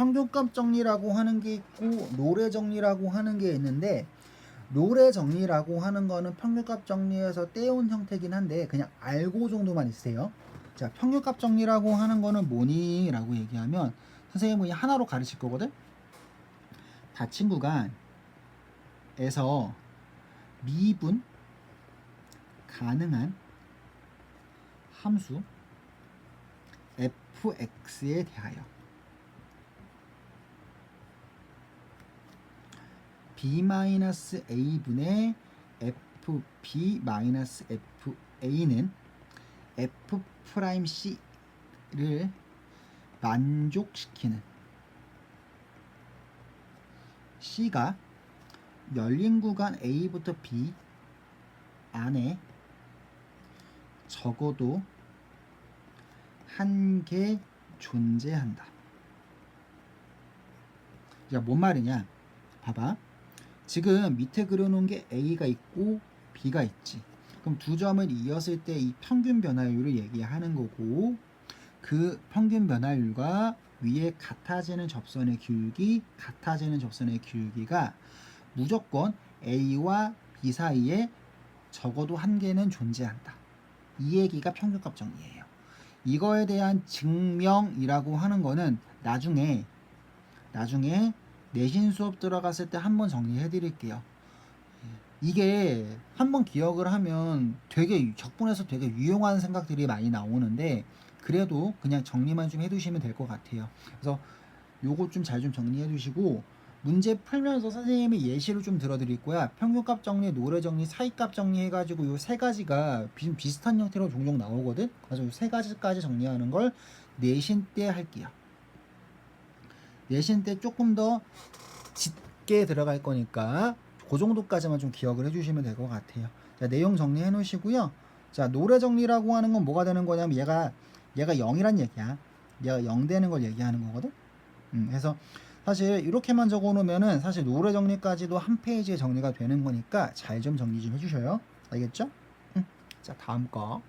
평균값 정리라고 하는 게 있고 노래 정리라고 하는 게 있는데 노래 정리라고 하는 거는 평균값 정리에서 떼온 형태긴 한데 그냥 알고 정도만 있으세요. 자, 평균값 정리라고 하는 거는 뭐니? 라고 얘기하면 선생님이 하나로 가르칠 거거든. 닫힌 구간에서 미분 가능한 함수 fx에 대하여 b-a분의 fb-fa는 f'c를 만족시키는 C가 열린 구간 A부터 B 안에 적어도 한 개 존재한다. 자, 뭔 말이냐? 봐봐. 지금 밑에 그려놓은 게 A가 있고 B가 있지. 그럼 두 점을 이었을 때 이 평균 변화율을 얘기하는 거고 그 평균 변화율과 위에 같아지는 접선의 길기, 같아지는 접선의 길기가 무조건 A와 B 사이에 적어도 한 개는 존재한다. 이 얘기가 평균값 정리예요. 이거에 대한 증명이라고 하는 거는 나중에 나중에 내신 수업 들어갔을 때 한번 정리해 드릴게요. 이게 한번 기억을 하면 되게 적분에서 되게 유용한 생각들이 많이 나오는데 그래도 그냥 정리만 좀 해두시면 될 것 같아요. 그래서 요거 좀 잘 좀 정리해 두시고 문제 풀면서 선생님이 예시를 좀 들어드릴 거야. 평균값 정리, 노래 정리, 사이값 정리 해가지고 요 세 가지가 비, 비슷한 형태로 종종 나오거든. 그래서 요 세 가지까지 정리하는 걸 내신 때 할게요. 내신 때 조금 더 짙게 들어갈 거니까 그 정도까지만 좀 기억을 해주시면 될 것 같아요. 자, 내용 정리해 놓으시고요. 자, 노래 정리라고 하는 건 뭐가 되는 거냐면 얘가 얘가 0이란 얘기야. 얘가 0 되는 걸 얘기하는 거거든. 음, 그래서 사실 이렇게만 적어 놓으면은 사실 노래 정리까지도 한 페이지에 정리가 되는 거니까 잘 좀 정리 좀 해주셔요. 알겠죠? 음, 자, 다음 거.